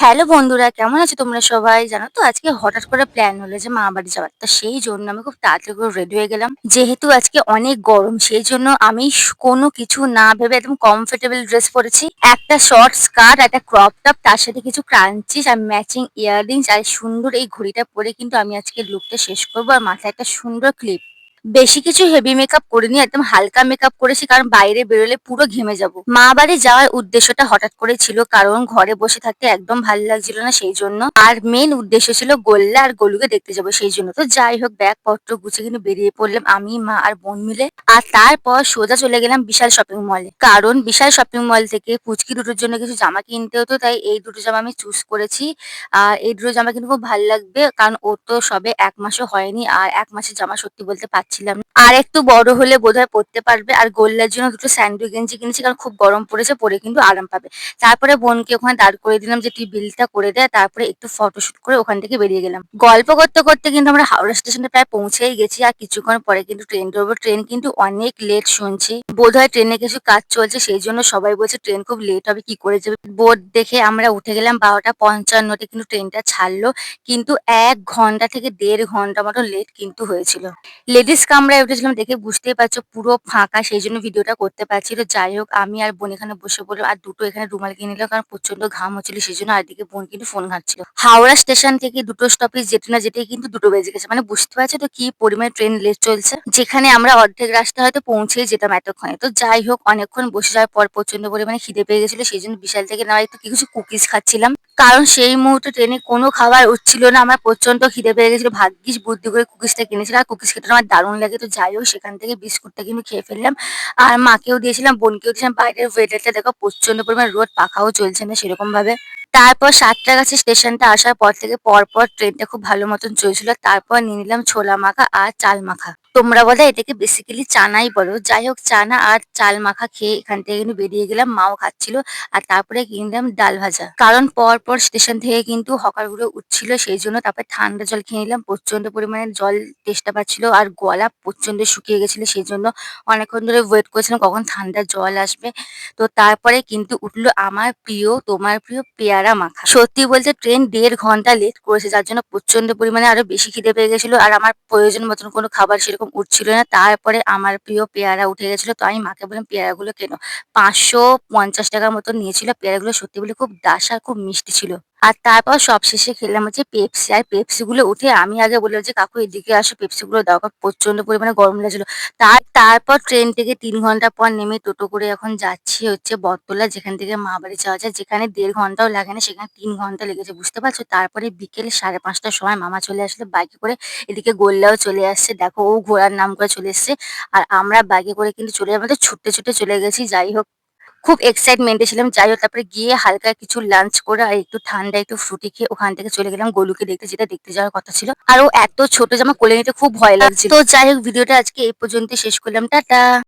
Hello বন্ধুরা, কেমন আছো তোমরা সবাই? জানো তো আজকে হঠাৎ করে প্ল্যান হলো যে মা বাড়ি যাওয়ার। তা সেই জন্য আমি খুব তাড়াতাড়ি করে রেডি হয়ে গেলাম। যেহেতু আজকে অনেক গরম, সেই জন্য আমি কোনো কিছু না ভেবে একদম কমফোর্টেবল ড্রেস পরেছি। একটা শর্ট স্কার্ট একটা ক্রপ টপ তার সাথে কিছু ক্রাঞ্চিস আর ম্যাচিং ইয়াররিংস আর সুন্দর এই ঘড়িটা পরে কিন্তু আমি আজকে লুকটা শেষ করব। আর মাথায় একটা সুন্দর ক্লিপ বেশি কিছু হেভি মেকআপ করিনি, একদম হালকা মেকআপ করেছি, কারণ বাইরে বেরোলে পুরো ঘেমে যাব। মা বাড়ি যাওয়ার উদ্দেশ্যটা হঠাৎ করে ছিল, কারণ ঘরে বসে থাকতে একদম ভালো লাগছিল না সেই জন্য। আর মেন উদ্দেশ্য ছিল গোল্লা আর গোলুকে দেখতে যাব সেই জন্য। তো যাই হোক ব্যাগ পত্র গুছিয়ে কিন্তু বেরিয়ে পড়লাম আমি, মা আর বোন মিলে। আর তারপর সোজা চলে গেলাম বিশাল শপিং মলে কারণ বিশাল শপিং মল থেকে পুচকি দুটোর জন্য কিছু জামা কিনতে হতো, তাই এই দুটো জামা আমি চুজ করেছি। আর এই দুটো জামা কিন্তু খুব ভালো লাগবে, কারণ ও তো সবে এক মাসও হয়নি, আর এক মাসের জামা সত্যি বলতে পারছিলাম না। আর একটু বড় হলে বোধহয় পড়তে পারবে। আর গোল্লার জন্য দুটো স্যান্ডো গেঞ্জি কিনেছি, কারণ খুব গরম পড়েছে, পরে কিন্তু আরাম পাবে। তারপরে বোনকে ওখানে দাঁড় করে দিলাম যে, তুই বিলটা করে দে। তারপরে একটু ফটোশুট করে ওখান থেকে বেরিয়ে গেলাম। গল্প করতে করতে কিন্তু আমরা হাওড়া স্টেশনে প্রায় পৌঁছেই গেছি। আর কিছুক্ষণ পরে কিন্তু ট্রেন ধরবো। ট্রেন কিন্তু অনেক লেট শুনছি। বোধহয় ট্রেনে কিছু কাজ চলছে, সেই জন্য সবাই বলছে ট্রেন খুব লেট হবে, কি করে যাবে? বোর্ড দেখে আমরা উঠে গেলাম বারোটা পঞ্চান্নতে, কিন্তু ট্রেনটা ছাড়লো। কিন্তু এক ঘণ্টা থেকে দেড় ঘণ্টা মতো লেট কিন্তু হয়েছিল। লেডিস কামরায় উঠেছিলাম দেখে বুঝতেই পারছ, পুরো ফাঁকা সেই জন্য ভিডিওটা করতে পারছি তো যাই হোক, আমি আর বোন এখানে বসে পড়লাম আর দুটো এখানে রুমাল কিনে নিলাম কারণ প্রচণ্ড ঘাম হচ্ছিল সেই জন্য আর দিকে বোন কিন্তু ফোন ঘাটছিল। হাওড়া স্টেশন থেকে দুটো স্টপেজ যেতে না যেতেই কিন্তু দুটো বেজে গেছে। মানে বুঝতে পারছ তো কি পরিমাণে ট্রেন লেট চলছে? যেখানে আমরা অর্ধেক রাস্তা হয়তো পৌঁছেই যেতাম এতক্ষণে। তো যাই হোক, অনেকক্ষণ বসে যাওয়ার পর প্রচণ্ড পরিমাণে খিদে পেয়ে গেছিল সেই জন্য বিশাল থেকে না একটু কিছু কুকিজ খাচ্ছিলাম। কারণ সেই মুহূর্তে ট্রেনে কোনো খাবার উঠছিল না। আমার প্রচণ্ড খিদে পেয়ে গেছিল। ভাগ্যিস বুদ্ধি করে কুকিজটা কিনেছিল। আর কুকিজ খেতে আমার দারুণ লাগে। তো যাই হোক, সেখান থেকে বিস্কুটটা কিন্তু খেয়ে ফেললাম। আর মাকেও দিয়েছিলাম, বোনকেও দিয়েছিলাম। বাইরের ওয়েদারটা দেখো প্রচণ্ড পরিমাণ রোদ, পাখাও চলছে না সেরকম ভাবে তারপর সাতটার কাছে স্টেশনটা আসার পর থেকে পরপর ট্রেনটা খুব ভালো মতন চলছিল। তারপর নিয়ে নিলাম ছোলা মাখা আর চাল মাখা। তোমরা বলে এটাকে বেসিক্যালি চানাই বলো। যাই হোক, চানা আর চাল মাখা খেয়ে এখান থেকে কিন্তু বেরিয়ে গেলাম, মাও খাচ্ছিল আর তারপরে কিনলাম ডাল ভাজা। কারণ পর পর স্টেশন থেকে কিন্তু হকারগুলো উঠছিল, সেই জন্য তারপরে ঠান্ডা জল খেয়ে নিলাম। প্রচণ্ড পরিমাণে জল তেষ্টা পাচ্ছিল আর গলা প্রচণ্ড শুকিয়ে গেছিল, সেই জন্য অনেকক্ষণ ধরে ওয়েট করছিলাম কখন ঠান্ডা জল আসবে। তো তারপরে কিন্তু উঠল আমার প্রিয়, তোমার প্রিয় পেয়ারা। মাখা সত্যি বলতে ট্রেন দেড় ঘণ্টা লেট করেছে, যার জন্য প্রচণ্ড পরিমাণে আরও বেশি খিদে পেয়ে গেছিল আর আমার প্রয়োজন মতন কোনো খাবার সেরকম উঠছিল না। তারপরে আমার প্রিয় পেয়ারা উঠে গেছিল। তো আমি মাকে বললাম পেয়ারা গুলো কেন? পাঁচশো পঞ্চাশ টাকার মতন নিয়েছিল। পেয়ারা গুলো সত্যি বলে খুব দাস আর খুব মিষ্টি ছিল। আর তারপর সবশেষে খেলাম হচ্ছে পেপসি আর পেপসি গুলো উঠে আমি আগে বললাম যে, কাকু, এদিকে আসো পেপসি গুলো কারণ প্রচণ্ড পরিমাণে গরম লাগছিল। তার, তারপর ট্রেন থেকে তিন ঘণ্টা পর নেমে টোটো করে এখন যাচ্ছি হচ্ছে বটতলা, যেখান থেকে মা বাড়ি যাওয়া যায়। যেখানে দেড় ঘন্টাও লাগে না, সেখানে তিন ঘণ্টা লেগেছে, বুঝতে পারছ? তারপরে বিকেল সাড়ে পাঁচটার সময় মামা চলে আসলে বাইকে করে এদিকে গোল্লাও চলে আসছে। দেখো, ও ঘোড়ার নাম করে চলে এসছে। আর আমরা বাইকে করে কিন্তু চলে, আমাদের ছুটতে ছুটে চলে গেছি। যাই হোক খুব এক্সাইটমেন্টে ছিলাম। যাই হোক, তারপরে গিয়ে হালকা কিছু লাঞ্চ করে আর একটু ঠান্ডা একটু ফ্রুটি খেয়ে ওখান থেকে চলে গেলাম গোলুকে দেখতে, যেটা দেখতে যাওয়ার কথা ছিল। আর ও এত ছোট জামা কোলে নিতে খুব ভয় লাগছে তো যাই হোক, ভিডিওটা আজকে এই পর্যন্ত শেষ করলাম। টাটা!